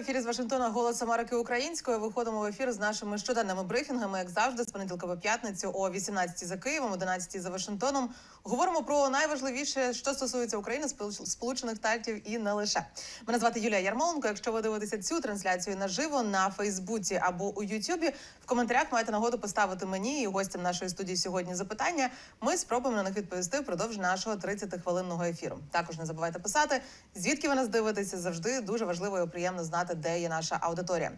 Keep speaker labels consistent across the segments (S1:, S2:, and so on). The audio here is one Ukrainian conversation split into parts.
S1: Ефірі з Вашингтона Голос Америки Українською. Виходимо в ефір з нашими щоденними брифінгами, як завжди, з понеділка по п'ятницю о 18 за Києвом, 11 за Вашингтоном. Говоримо про найважливіше, що стосується України, Сполучених Штатів і не лише. Мене звати Юлія Ярмоленко. Якщо ви дивитеся цю трансляцію наживо на Фейсбуці або у Ютубі, в коментарях маєте нагоду поставити мені і гостям нашої студії сьогодні запитання. Ми спробуємо на них відповісти впродовж нашого 30-хвилинного ефіру. Також не забувайте писати, звідки ви нас дивитеся. Завжди дуже важливо і приємно знати, де є наша аудиторія.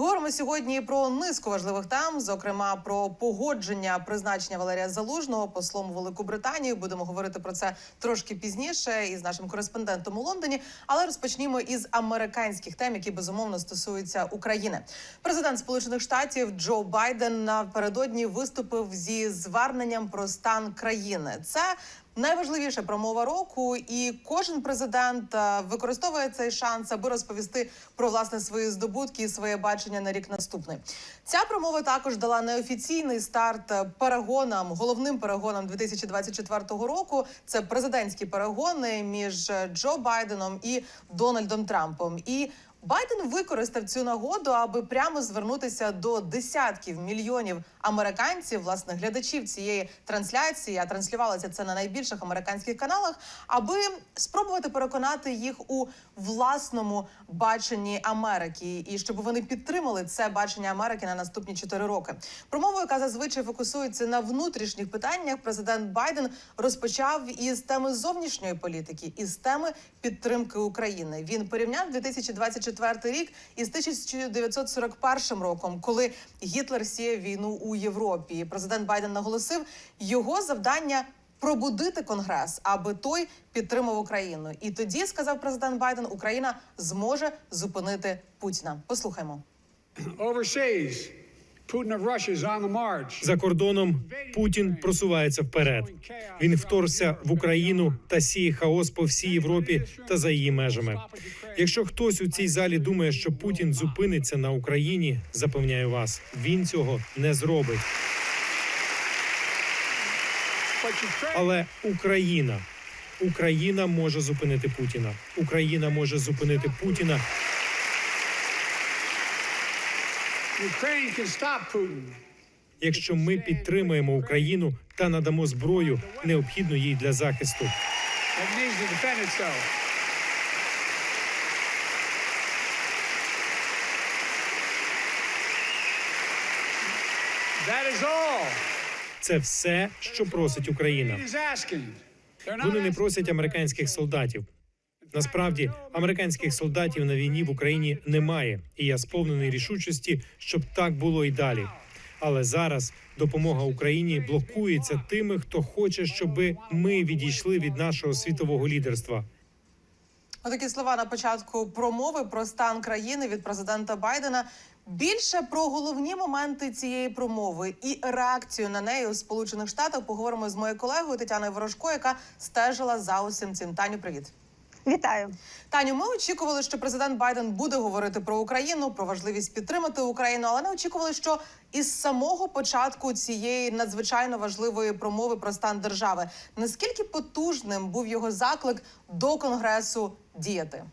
S1: Говоримо сьогодні про низку важливих тем, зокрема про погодження призначення Валерія Залужного послом Британію. Будемо говорити про це трошки пізніше із нашим кореспондентом у Лондоні. Але розпочнімо із американських тем, які безумовно стосуються України. Президент Сполучених Штатів Джо Байден напередодні виступив зі зверненням про стан країни. Це Найважливіша промова року, і кожен президент е, використовує цей шанс, аби розповісти про власне свої здобутки і своє бачення на рік наступний. Ця промова також дала неофіційний старт перегонам, головним перегонам 2024 року. Це президентські перегони між е, Джо Байденом і Дональдом Трампом. І Байден використав цю нагоду, аби прямо звернутися до десятків мільйонів американців, власне, глядачів цієї трансляції. А транслювалося це на найбільших американських каналах, аби спробувати переконати їх у власному баченні Америки, і щоб вони підтримали це бачення Америки на наступні чотири роки. Промову, яка зазвичай фокусується на внутрішніх питаннях, президент Байден розпочав із теми зовнішньої політики, із теми підтримки України. Він порівняв 2024 рік із 1941 роком, коли Гітлер сіяв війну у Європі. Президент Байден наголосив, його завдання пробудити конгрес, аби той підтримав Україну. І тоді сказав президент Байден, Україна зможе зупинити Путіна. Послухаймо.
S2: Overseas,
S3: За кордоном Путін просувається вперед. Він вторгся в Україну та сіє хаос по всій Європі та за її межами. Якщо хтось у цій залі думає, що Путін зупиниться на Україні, запевняю вас, він цього не зробить. Але Україна, Україна може зупинити Путіна. Україна може зупинити Путіна якщо ми підтримаємо Україну та надамо зброю, необхідну їй для захисту. Це все, що просить Україна. Вони не просять американських солдатів. Насправді, американських солдатів на війні в Україні немає, і я сповнений рішучості, щоб так було і далі. Але зараз допомога Україні блокується тими, хто хоче, щоб ми відійшли від нашого світового лідерства.
S1: Отакі слова на початку промови про стан країни від президента Байдена. Більше про головні моменти цієї промови і реакцію на неї у Сполучених Штатах поговоримо з моєю колегою Тетяною Ворожко, яка стежила за усім цим. Таню, привіт.
S4: Вітаю.
S1: Таню, ми очікували, що президент Байден буде говорити про Україну, про важливість підтримати Україну, але не очікували, що із самого початку цієї надзвичайно важливої промови про стан держави наскільки потужним був його заклик до конгресу діяти.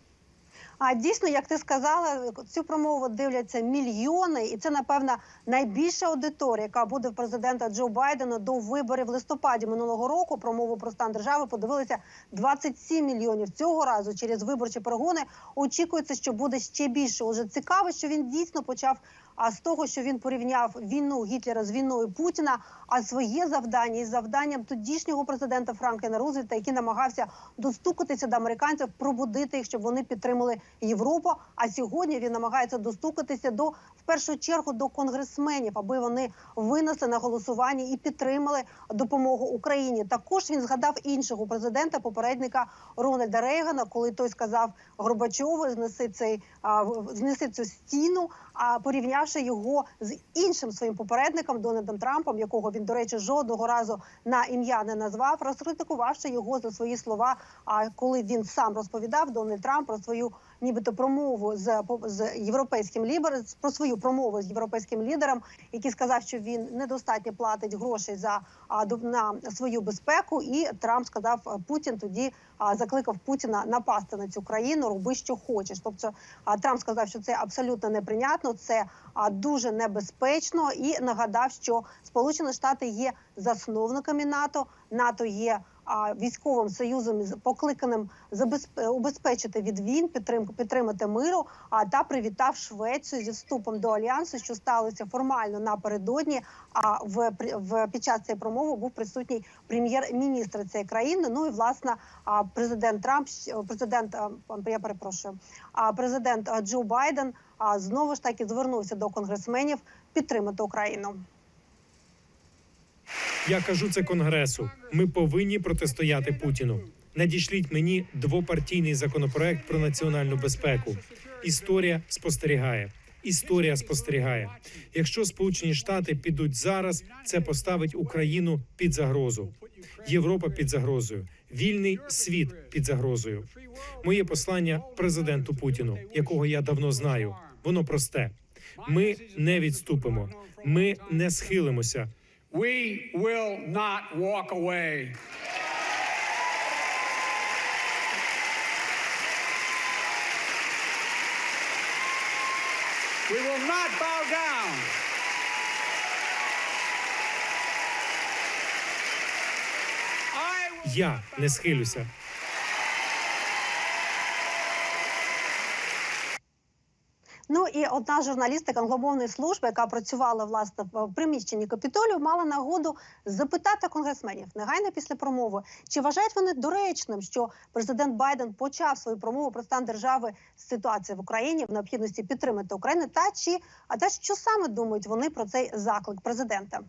S4: А дійсно, як ти сказала, цю промову дивляться мільйони, і це напевно найбільша аудиторія, яка буде в президента Джо Байдена до виборів в листопаді минулого року. Промову про стан держави подивилися 27 мільйонів. Цього разу через виборчі перегони очікується, що буде ще більше. Уже цікаво, що він дійсно почав. А з того, що він порівняв війну Гітлера з війною Путіна, а своє завдання із завданням тодішнього президента Франкліна Рузвельта, який намагався достукатися до американців, пробудити їх, щоб вони підтримали Європу. А сьогодні він намагається достукатися до в першу чергу до конгресменів, аби вони винесли на голосування і підтримали допомогу Україні. Також він згадав іншого президента, попередника Рональда Рейгана, коли той сказав Горбачову, знеси цей знеси цю стіну. А порівнявши його з іншим своїм попередником Дональдом Трампом, якого він, до речі, жодного разу на ім'я не назвав, розкритикувавши його за свої слова. А коли він сам розповідав Дональд Трамп про свою нібито промову з з європейським лідером, про свою промову з європейським лідером, який сказав, що він недостатньо платить грошей за на свою безпеку. І Трамп сказав Путін тоді закликав Путіна напасти на цю країну, роби що хочеш. Тобто Трамп сказав, що це абсолютно неприйнятно, це а, дуже небезпечно, і нагадав, що Сполучені Штати є засновниками НАТО. НАТО є військовим союзом покликаним забезпе- убезпечити від війн, підтримку підтримати миру. А та привітав Швецію зі вступом до альянсу, що сталося формально напередодні. А в, в під час цієї промови був присутній прем'єр-міністр цієї країни. Ну і власне президент Трамп, президент я перепрошую, президент Джо Байден знову ж таки звернувся до конгресменів підтримати Україну.
S3: Я кажу це конгресу. Ми повинні протистояти Путіну. Надішліть мені двопартійний законопроект про національну безпеку. Історія спостерігає. Історія спостерігає. Якщо Сполучені Штати підуть зараз, це поставить Україну під загрозу. Європа під загрозою, вільний світ під загрозою. Моє послання президенту Путіну, якого я давно знаю, воно просте. Ми не відступимо, ми не схилимося.
S2: We will not walk away. We will not bow down. I will
S3: Я не схилюся.
S4: І одна журналістика англомовної служби, яка працювала власне в приміщенні Капітолію, мала нагоду запитати конгресменів негайно після промови, чи вважають вони доречним, що президент Байден почав свою промову про стан держави з ситуації в Україні в необхідності підтримати Україну, та чи а те, що саме думають вони про цей заклик президента?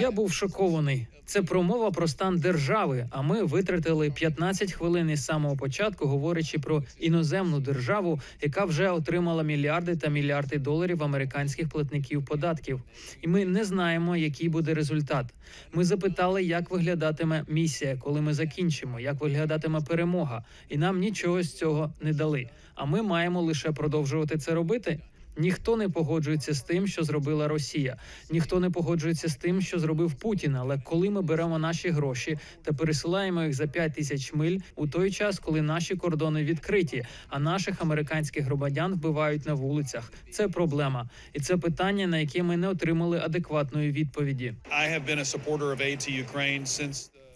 S5: Я був шокований. Це промова про стан держави. А ми витратили 15 хвилин із самого початку, говорячи про іноземну державу, яка вже отримала мільярди та мільярди доларів американських платників податків. І ми не знаємо, який буде результат. Ми запитали, як виглядатиме місія, коли ми закінчимо, як виглядатиме перемога, і нам нічого з цього не дали. А ми маємо лише продовжувати це робити. Ніхто не погоджується з тим, що зробила Росія. Ніхто не погоджується з тим, що зробив Путін. Але коли ми беремо наші гроші та пересилаємо їх за 5 тисяч миль у той час, коли наші кордони відкриті, а наших американських громадян вбивають на вулицях, це проблема, і це питання, на яке ми не отримали адекватної відповіді.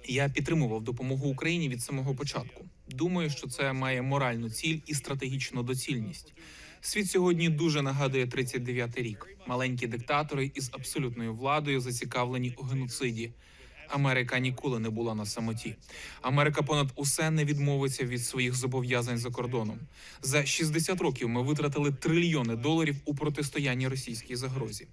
S6: Я підтримував допомогу Україні від самого початку. Думаю, що це має моральну ціль і стратегічну доцільність. Світ сьогодні дуже нагадує 39-й рік. Маленькі диктатори із абсолютною владою зацікавлені у геноциді. Америка ніколи не була на самоті. Америка понад усе не відмовиться від своїх зобов'язань за кордоном. За 60 років ми витратили трильйони доларів у протистоянні російській загрозі.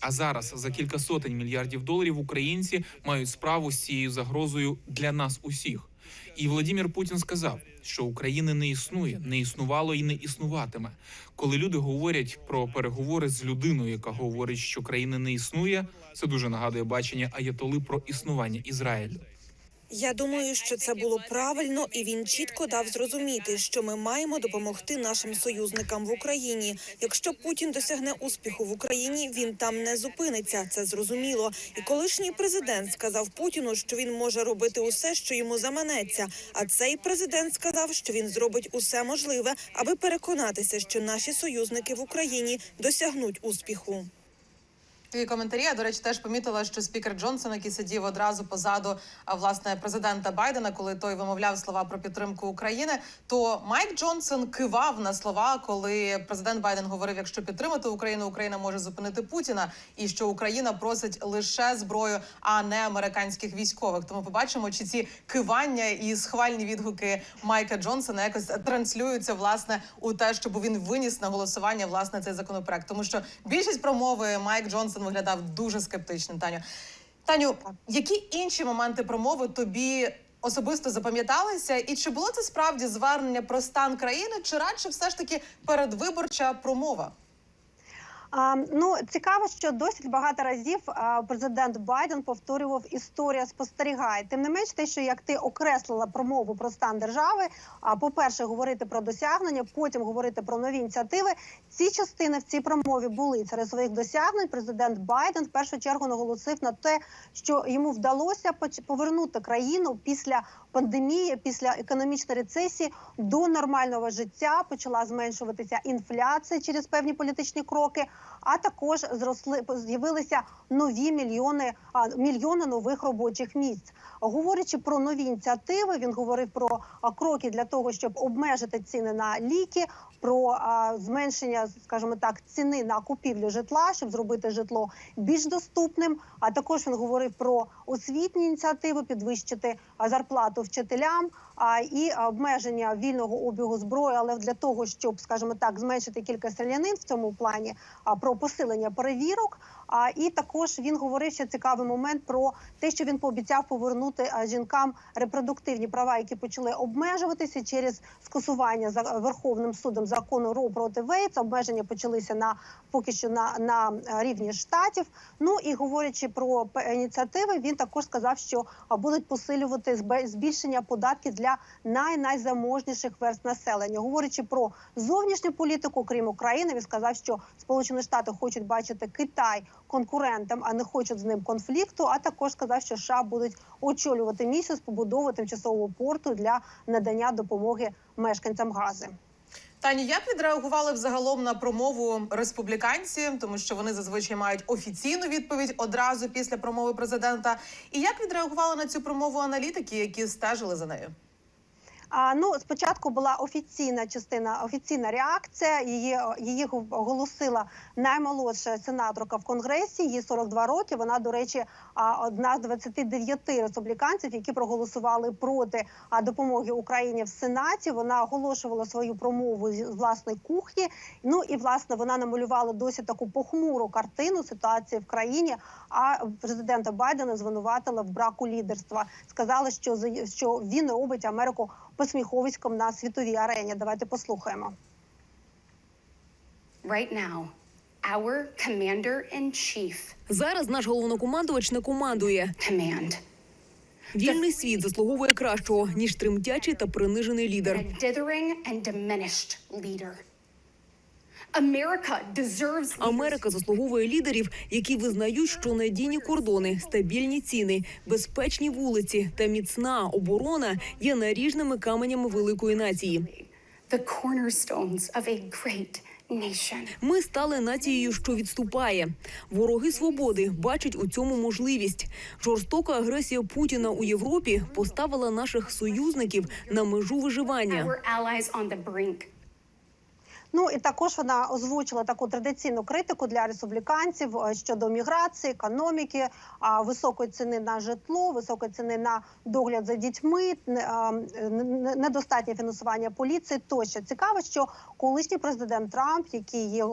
S6: А зараз за кілька сотень мільярдів доларів українці мають справу з цією загрозою для нас усіх. І Владимир Путін сказав, що України не існує, не існувало і не існуватиме. Коли люди говорять про переговори з людиною, яка говорить, що країни не існує, це дуже нагадує бачення Аятоли про існування Ізраїлю.
S7: Я думаю, що це було правильно, і він чітко дав зрозуміти, що ми маємо допомогти нашим союзникам в Україні. Якщо Путін досягне успіху в Україні, він там не зупиниться. Це зрозуміло. І колишній президент сказав Путіну, що він може робити усе, що йому заманеться. А цей президент сказав, що він зробить усе можливе, аби переконатися, що наші союзники в Україні досягнуть успіху.
S1: Твої коментарі. Я, до речі, теж помітила, що спікер Джонсон, який сидів одразу позаду власне президента Байдена, коли той вимовляв слова про підтримку України, то Майк Джонсон кивав на слова, коли президент Байден говорив: якщо підтримати Україну, Україна може зупинити Путіна, і що Україна просить лише зброю, а не американських військових. Тому побачимо, чи ці кивання і схвальні відгуки Майка Джонсона якось транслюються власне у те, щоб він виніс на голосування власне цей законопроект. Тому що більшість промови Майк Джонсон виглядав дуже скептичним. Таню, Таню, які інші моменти промови тобі особисто запам'яталися? І чи було це справді звернення про стан країни, чи радше все ж таки передвиборча промова?
S4: Ну цікаво, що досить багато разів президент Байден повторював історія спостерігає. Тим не менш, те, що як ти окреслила промову про стан держави, а по-перше, говорити про досягнення, потім говорити про нові ініціативи. Ці частини в цій промові були серед своїх досягнень. Президент Байден в першу чергу наголосив на те, що йому вдалося повернути країну після пандемії, після економічної рецесії до нормального життя. Почала зменшуватися інфляція через певні політичні кроки. А також зросли з'явилися нові мільйони а, мільйони нових робочих місць. Говорячи про нові ініціативи, він говорив про кроки для того, щоб обмежити ціни на ліки, про зменшення, скажімо так, ціни на купівлю житла, щоб зробити житло більш доступним. А також він говорив про освітні ініціативи, підвищити зарплату вчителям і обмеження вільного обігу зброї, але для того, щоб, скажімо так, зменшити кількість стрілянин в цьому плані, про посилення перевірок. А і також він говорив ще цікавий момент про те, що він пообіцяв повернути жінкам репродуктивні права, які почали обмежуватися через скасування за Верховним судом закону Роу проти Вейтс. Обмеження почалися на поки що на, на е, рівні штатів. Ну і говорячи про ініціативи, він також сказав, що будуть посилювати збільшення податків для най найзаможніших верст населення. Говорячи про зовнішню політику, крім України, він сказав, що Сполучені Штати хочуть бачити Китай конкурентом, а не хочуть з ним конфлікту. А також сказав, що США будуть очолювати місію з побудови тимчасового порту для надання допомоги мешканцям Гази.
S1: Тані, як відреагували взагалом на промову республіканці, тому що вони зазвичай мають офіційну відповідь одразу після промови президента. І як відреагували на цю промову аналітики, які стежили за нею?
S4: А ну спочатку була офіційна частина, офіційна реакція. Її її оголосила наймолодша сенаторка в конгресі. Їй 42 роки. Вона, до речі, одна з 29 республіканців, які проголосували проти допомоги Україні в Сенаті. Вона оголошувала свою промову з власної кухні. Ну і власне вона намалювала досить таку похмуру картину ситуації в країні. А президента Байдена звинуватила в браку лідерства. Сказала, що що він робить Америку посміховиськом на світовій арені. Давайте послухаємо.
S8: Right now, our commander in chief
S9: Зараз наш головнокомандувач не командує.
S8: command
S9: Вільний світ заслуговує кращого ніж тремтячий та принижений лідер. Америка заслуговує лідерів, які визнають, що надійні кордони, стабільні ціни, безпечні вулиці та міцна оборона є наріжними каменями великої нації. Ми стали нацією, що відступає. Вороги свободи бачать у цьому можливість. Жорстока агресія Путіна у Європі поставила наших союзників на межу виживання.
S4: Ну і також вона озвучила таку традиційну критику для республіканців е, щодо міграції, економіки, високої ціни на житло, високої ціни на догляд за дітьми, н- недостатнє фінансування поліції. Тощо цікаво, що колишній президент Трамп, який є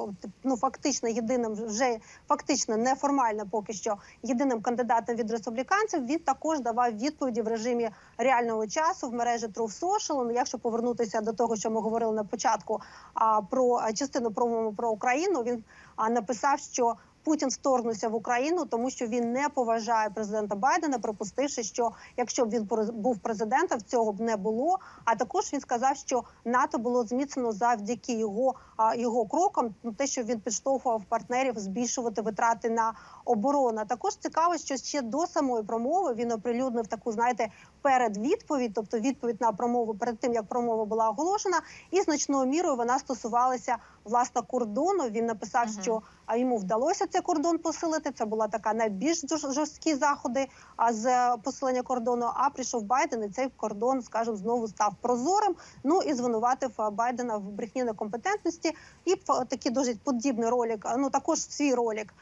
S4: ну фактично єдиним вже фактично неформально поки що єдиним кандидатом від республіканців, він також давав відповіді в режимі реального часу в мережі Truth Social. Ну, якщо повернутися до того, що ми говорили на початку, про частину промову про Україну, він а, написав, що Путін вторгнувся в Україну, тому що він не поважає президента Байдена, припустивши, що якщо б він був президентом, цього б не було. А також він сказав, що НАТО було зміцнено завдяки його його крокам. Ну, те, що він підштовхував партнерів збільшувати витрати на оборону. Також цікаво, що ще до самої промови він оприлюднив таку, знаєте, передвідповідь, тобто відповідь на промову перед тим, як промова була оголошена, і значною мірою вона стосувалася власне кордону. Він написав,
S1: Мгм.
S4: що а йому вдалося цей кордон посилити. Це була така найбільш жорсткі заходи а, з е, посилення кордону. А прийшов Байден, і цей кордон, скажімо, знову став прозорим. Ну і звинуватив Байдена в брехні некомпетентності. І такий дуже подібний ролик. Ну також свій ролик.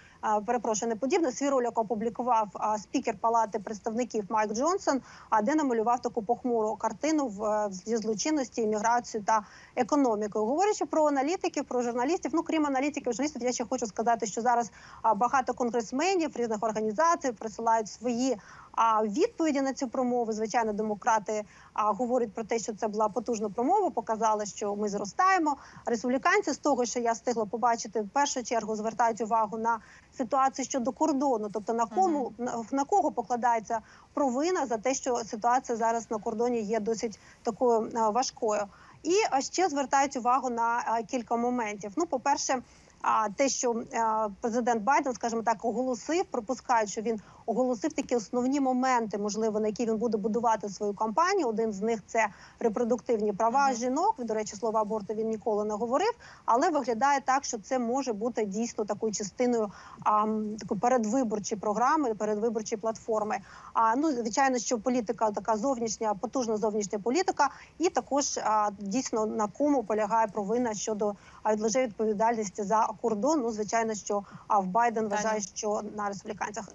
S4: Перепрошую, не подібне. Свій ролик опублікував спікер Палати представників Майк Джонсон, де намалював таку похмуру картину в е, зі злочинності, імміграцію та економікою. Говорячи про аналітиків, про журналістів, ну крім аналітиків, журналістів, я ще хочу сказати, що зараз багато конгресменів різних організацій присилають свої а, відповіді на цю промову. Звичайно, демократи а, говорять про те, що це була потужна промова. Показали, що ми зростаємо. Республіканці з того, що я встигла побачити, в першу чергу звертають увагу на ситуацію щодо кордону, тобто на кому на, на кого покладається провина за те, що ситуація зараз на кордоні є досить такою а, важкою. І а, ще звертають увагу на а, кілька моментів. Ну, по перше. А те, що а, президент Байден, скажімо так, оголосив, пропускають, що він оголосив такі основні моменти, можливо, на які він буде будувати свою кампанію. Один з них це репродуктивні права жінок. До речі, слова аборту він ніколи не говорив, але виглядає так, що це може бути дійсно такою частиною а, такої передвиборчої програми, передвиборчої платформи. А ну звичайно, що політика така зовнішня, потужна зовнішня політика, і також а, дійсно на кому полягає провина щодо а, відлежить відповідальності за кордон. Ну звичайно, що а в Байден вважає, що на республіканцях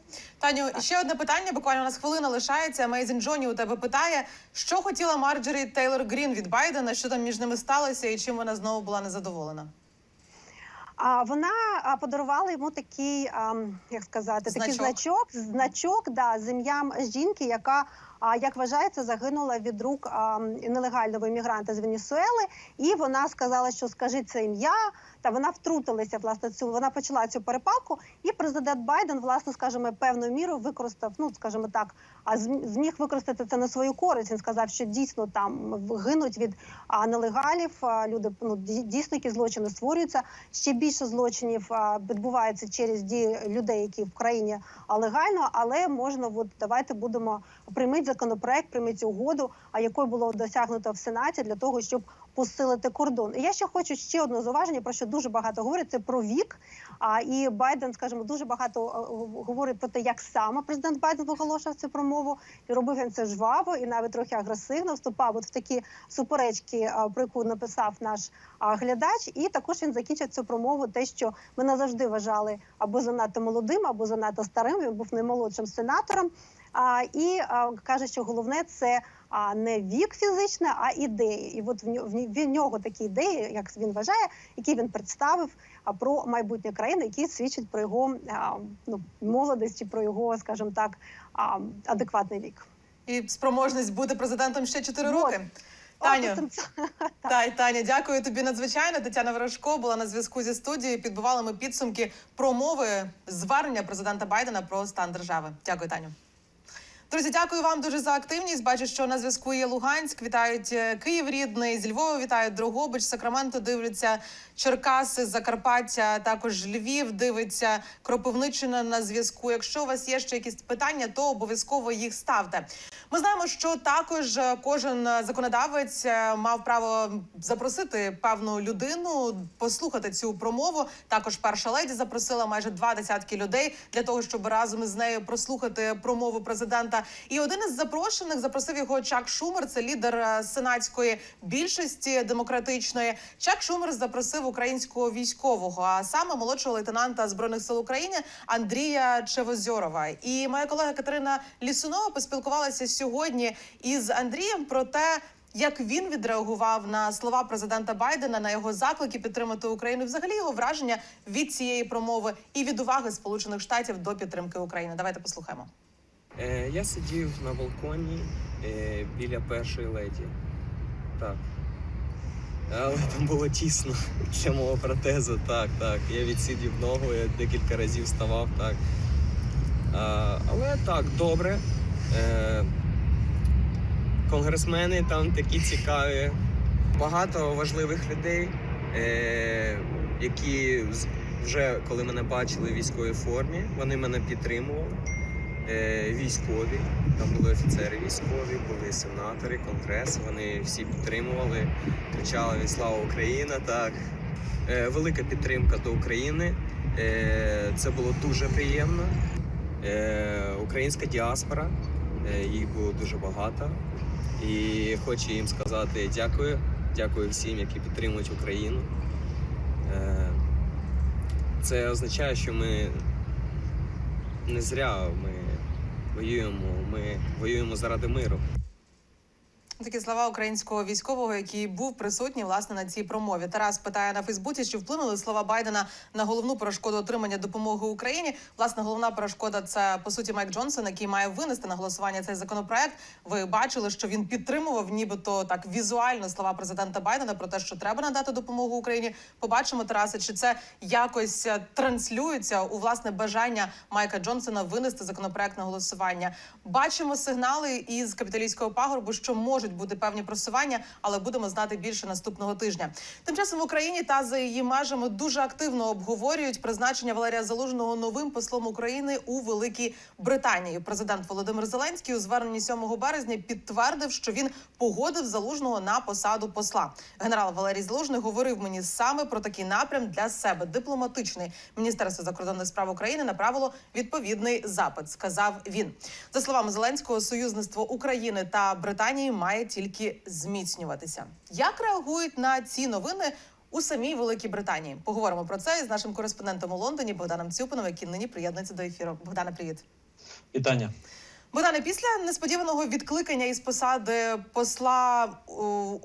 S1: Таню, ще одне питання. Буквально у нас хвилина лишається. Amazing Джоні у тебе питає, що хотіла Марджорі Тейлор Грін від Байдена, що там між ними сталося, і чим вона знову була незадоволена.
S4: А вона а, подарувала йому такий, а, як сказати, такий
S1: Значок.
S4: значок, значок да, з ім'ям жінки, яка, а, як вважається, загинула від рук а, нелегального іммігранта з Венесуели. І вона сказала, що скажи це ім'я. Та вона втрутилася власне цю. Вона почала цю перепалку, і президент Байден, власне, скажімо, певною мірою використав, ну скажімо так, а зміг використати це на свою користь. Він сказав, що дійсно там гинуть від нелегалів. Люди ну ді- дійсно які злочини створюються. Ще більше злочинів відбувається через дії людей, які в країні а, легально, але можна, от давайте будемо приймати законопроект, приймати угоду, а якою було досягнуто в сенаті для того, щоб посилити кордон. І я ще хочу ще одне зауваження, про що дуже багато говорять, це про вік. А і Байден, скажімо, дуже багато е, говорить про те, як саме президент Байден виголошував цю промову, і робив він це жваво і навіть трохи агресивно. Вступав от в такі суперечки, про яку написав наш глядач. І також він закінчив цю промову, те, що ми не завжди вважали або занадто молодим, або занадто старим. Він був наймолодшим сенатором. А, і а, каже, що головне це а не вік фізичний, а ідеї. І от в нього, в нього такі ідеї, як він вважає, які він представив а, про майбутнє країни, які свідчать про його ну, молодість про його, скажімо так, адекватний вік.
S1: І спроможність бути президентом ще 4
S4: Вот.
S1: роки. Таню,
S4: От, це-
S1: Та, Таня, дякую тобі надзвичайно. Тетяна Ворожко була на зв'язку зі студією. Підбивали ми підсумки промови звернення президента Байдена про стан держави. Дякую, Таню. Друзі, дякую вам дуже за активність. Бачу, що на зв'язку є Луганськ. Вітають е, Київ рідний, зі Львова вітають Дрогобич, Сакраменто дивляться Черкаси, Закарпаття, також Львів дивиться Кропивниччина на зв'язку. Якщо у вас є ще якісь питання, то обов'язково їх ставте. Ми знаємо, що також е, кожен е, законодавець мав право запросити певну людину, послухати цю промову. Також перша леді запросила майже два десятки людей для того, щоб разом із нею прослухати промову президента. І один із запрошених запросив його Чак Шумер. Це лідер е, сенатської більшості демократичної. Чак Шумер запросив українського військового, а саме молодшого лейтенанта збройних сил України Андрія Чевозьорова. І моя колега Катерина Лісунова поспілкувалася сьогодні із Андрієм про те. Як він відреагував на слова президента Байдена на його заклики підтримати Україну, взагалі його враження від цієї промови і від уваги Сполучених Штатів до підтримки України? Давайте послухаємо.
S10: Е, я сидів на балконі е, біля першої леді. Так. Але там було тісно для мого протезу. Так, так. Я відсидів ногу, я декілька разів вставав, так. Але так, добре. Е, конгресмени там такі цікаві. Багато важливих людей, які вже коли мене бачили в військовій формі, вони мене підтримували військові. Там були офіцери військові, були сенатори, конгрес. Вони всі підтримували, кричали Слава Україна! Так. Е, велика підтримка до України. Е, це було дуже приємно. Е, українська діаспора, е, їх було дуже багато. І хочу їм сказати дякую. Дякую всім, які підтримують Україну. Е, це означає, що ми не зря ми воюємо. Ми воюємо заради миру.
S1: Такі слова українського військового, який був присутній власне на цій промові. Тарас питає на Фейсбуці, чи вплинули слова Байдена на головну перешкоду отримання допомоги Україні. Власне, головна перешкода це по суті Майк Джонсон, який має винести на голосування цей законопроект. Ви бачили, що він підтримував, нібито так візуально слова президента Байдена про те, що треба надати допомогу Україні. Побачимо, Тарасе, чи це якось е, транслюється у власне бажання Майка Джонсона винести законопроект на голосування. Бачимо сигнали із капіталійського пагорбу, що можуть бути певні просування, але будемо знати більше наступного тижня. Тим часом в Україні та за її межами дуже активно обговорюють призначення Валерія Залужного новим послом України у Великій Британії. Президент Володимир Зеленський у зверненні 7 березня підтвердив, що він погодив залужного на посаду посла. Генерал Валерій Залужний говорив мені саме про такий напрям для себе дипломатичний. Міністерство закордонних справ України направило відповідний запит. Сказав він за словами Зеленського, союзництво України та Британії має тільки зміцнюватися. Як реагують на ці новини? У самій Великій Британії поговоримо про це із нашим кореспондентом у Лондоні Богданом Цюпином, який нині приєднується до ефіру. Богдане, привіт.
S11: Вітання.
S1: Богдане, після несподіваного відкликання із посади посла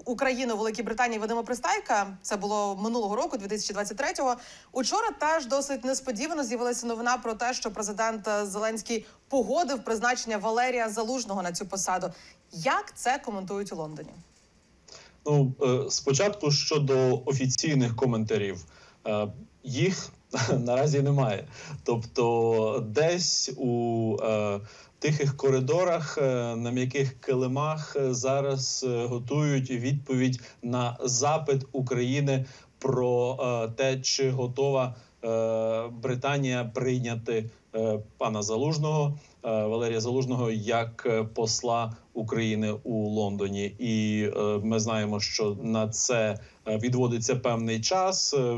S1: України у Великій Британії Вадима Пристайка, це було минулого року, 2023-го, Учора теж досить несподівано з'явилася новина про те, що президент е, Зеленський погодив призначення Валерія Залужного на цю посаду. Як це коментують у Лондоні?
S11: Ну е, спочатку щодо офіційних коментарів, Е, їх наразі немає. Тобто, десь у е, тихих коридорах, на м'яких килимах зараз готують відповідь на запит України про те, чи готова Британія прийняти е, пана Залужного. е, Валерія Залужного як е, посла України у Лондоні, і е, ми знаємо, що на це е, відводиться певний час. Е,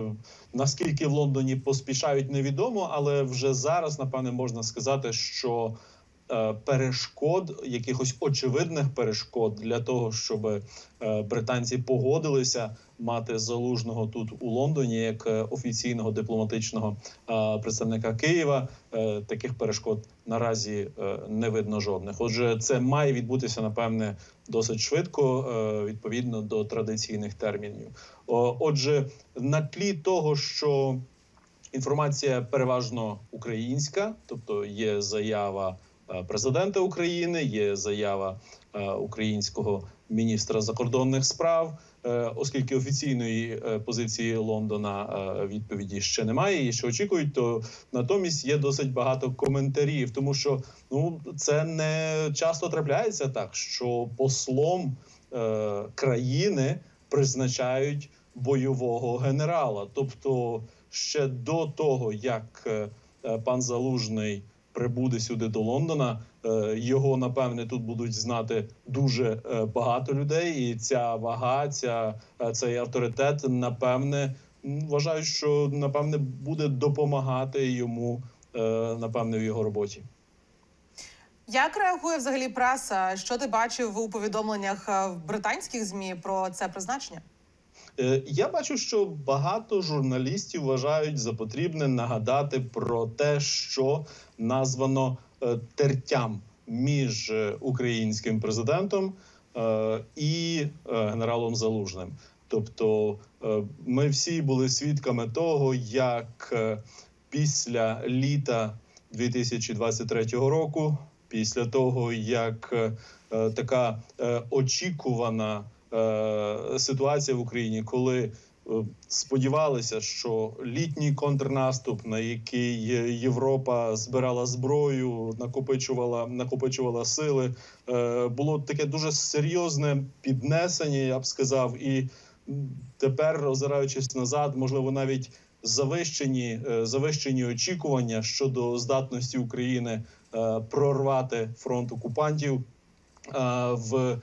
S11: Наскільки в Лондоні поспішають, невідомо, але вже зараз напевне можна сказати, що е, перешкод, якихось очевидних перешкод для того, щоб е, британці погодилися мати залужного тут у Лондоні як е, офіційного дипломатичного е, представника Києва. е, Таких перешкод наразі е, не видно жодних. Отже, це має відбутися напевне досить швидко, е, відповідно до традиційних термінів. Отже, на тлі того, що інформація переважно українська, тобто є заява е, президента України, є заява е, українського міністра закордонних справ. Е, Оскільки офіційної е, позиції Лондона е, відповіді ще немає, і що очікують, то натомість є досить багато коментарів, тому що ну це не часто трапляється так, що послом е, країни призначають бойового генерала. Тобто, ще до того як е, е, пан Залужний прибуде сюди до Лондона, е, його напевне тут будуть знати дуже е, багато людей, і ця вага, ця е, цей авторитет, напевне, вважаю, що напевне буде допомагати йому напевне в його роботі.
S1: Як реагує взагалі преса? Що ти бачив у повідомленнях в британських змі про це призначення?
S11: Е, Я бачу, що багато журналістів вважають за потрібне нагадати про те, що названо е, тертям між е, українським президентом і генералом Залужним. Тобто, ми всі були свідками того, як після літа 2023 року, після того як така очікувана е, ситуація в Україні, коли е, сподівалися, що літній контрнаступ, на який Європа збирала зброю, накопичувала накопичувала сили, е, було таке дуже серйозне піднесення, я б сказав, і тепер, озираючись назад, можливо, навіть завищені, е, завищені очікування щодо здатності України прорвати фронт окупантів в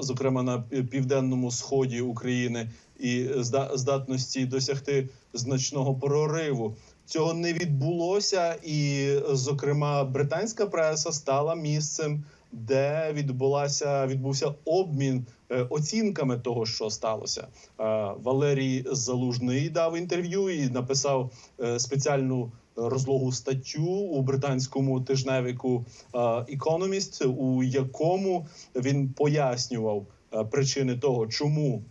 S11: зокрема на пі- південному сході України і зда- здатності досягти значного прориву. Цього не відбулося, і, зокрема, британська преса стала місцем, де відбулася відбувся обмін е, оцінками того, що сталося. Е, Валерій Залужний дав інтерв'ю і написав е, спеціальну розлогу статтю у британському тижневику е, Economist, у якому він пояснював, е, причини того, чому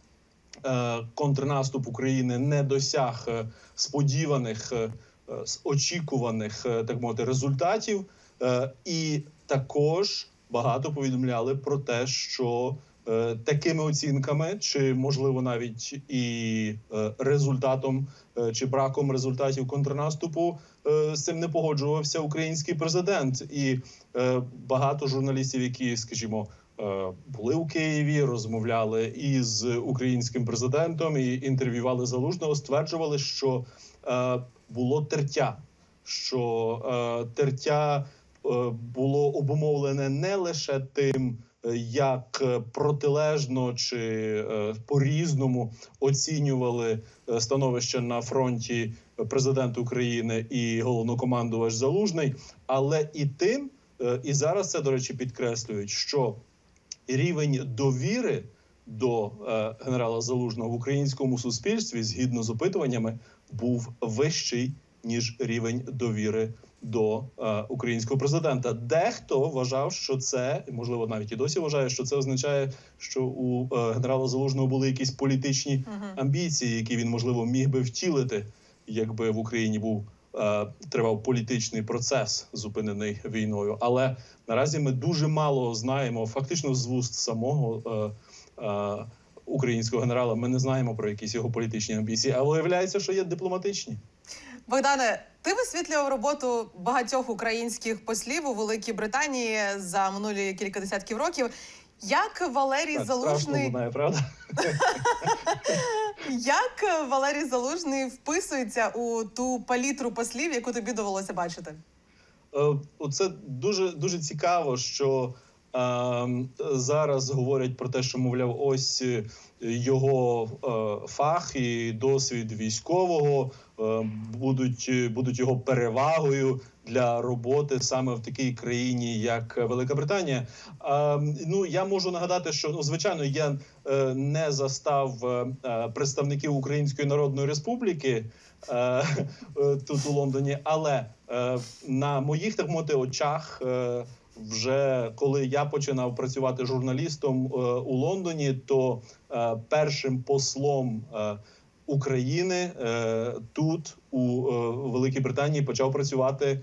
S11: е, контрнаступ України не досяг е, сподіваних, очікуваних, так мовити, результатів. І також багато повідомляли про те, що такими оцінками, чи можливо навіть і е, результатом е, чи браком результатів контрнаступу, е, з цим не погоджувався український президент, і е, багато журналістів, які, скажімо, е, були у Києві, розмовляли із українським президентом і інтерв'ювали залужного, стверджували, що е, було тертя, що е, тертя е, було обумовлене не лише тим, е, як е, протилежно чи е, по-різному оцінювали е, становище на фронті президент України і головнокомандувач Залужний, але і тим, і зараз це до речі підкреслюють, що рівень довіри до генерала Залужного в українському суспільстві, згідно з опитуваннями, був вищий ніж рівень довіри до е, українського президента. Дехто вважав, що це можливо навіть і досі вважає, що це означає, що у е, генерала Залужного були якісь політичні амбіції, які він можливо міг би втілити, якби в Україні був е, тривав політичний процес, зупинений війною. Але наразі ми дуже мало знаємо, фактично з вуст самого е, е, українського генерала. Ми не знаємо про якісь його політичні амбіції, а виявляється, що є дипломатичні.
S1: Богдане, ти висвітлював роботу багатьох українських послів у Великій Британії за минулі кілька десятків років. Як Валерій
S11: Так,
S1: Залужний
S11: лунає, правда?
S1: як Валерій Залужний вписується у ту палітру послів, яку тобі довелося бачити?
S11: Е, Оце дуже дуже цікаво, що зараз говорять про те, що мовляв, ось е, його е, фах і досвід військового е, будуть, будуть його перевагою для роботи саме в такій країні, як Велика Британія. Ну я можу нагадати, що ну звичайно я не застав представників Української Народної Республіки тут у Лондоні, але на моїх так мовити очах. Вже коли я починав працювати журналістом е, у Лондоні, то е, першим послом е, України тут у Великій Британії почав працювати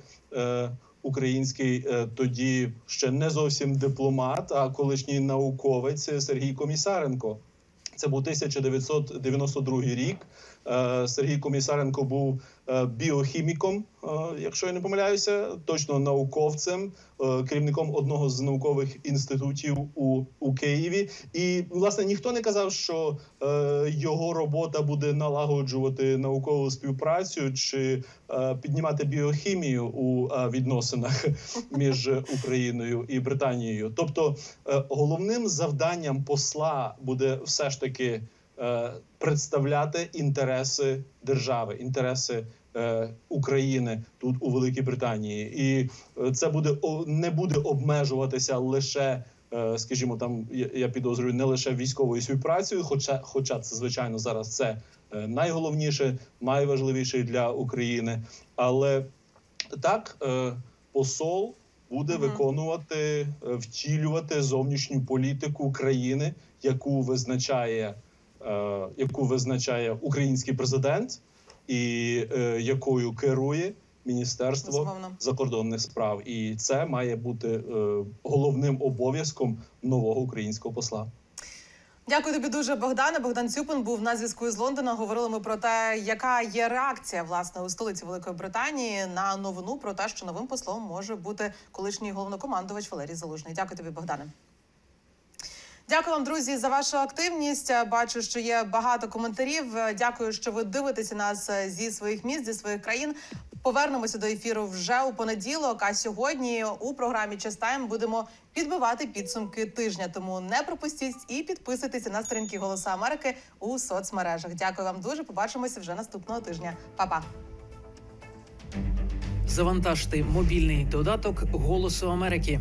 S11: український тоді ще не зовсім дипломат, а колишній науковець Сергій Комісаренко. Це був 1992 рік. Сергій Комісаренко був біохіміком, е, якщо я не помиляюся, точно науковцем, е, керівником одного з наукових інститутів у, у Києві. І власне ніхто не казав, що е, його робота буде налагоджувати наукову співпрацю чи е, піднімати біохімію у е, відносинах між Україною і Британією. Тобто, е, головним завданням посла буде все ж таки е, представляти інтереси держави, інтереси е, України тут у Великій Британії, і е, це буде не буде обмежуватися лише. е, Скажімо, там я, підозрюю не лише військовою співпрацею, хоча, хоча це звичайно зараз це е, найголовніше, найважливіше для України. Але так, е, посол буде виконувати, е, втілювати зовнішню політику країни, яку визначає, е, яку визначає український президент, і е, якою керує Міністерство
S1: Безумовно.
S11: закордонних справ. І це має бути е, головним обов'язком нового українського посла.
S1: Дякую тобі дуже, Богдане. Богдан Цюпин був на зв'язку з Лондона. Говорили ми про те, яка є реакція власне у столиці Великої Британії на новину про те, що новим послом може бути колишній головнокомандувач Валерій Залужний. Дякую тобі, Богдане. Дякую вам, друзі, за вашу активність. Бачу, що є багато коментарів. Дякую, що ви дивитеся нас зі своїх міст, зі своїх країн. Повернемося до ефіру вже у понеділок. А сьогодні у програмі Частайм будемо підбивати підсумки тижня. Тому не пропустіть і підписуйтеся на сторінки Голосу Америки у соцмережах. Дякую вам дуже. Побачимося вже наступного тижня. Па-па.
S5: Завантажте мобільний додаток Голосу Америки.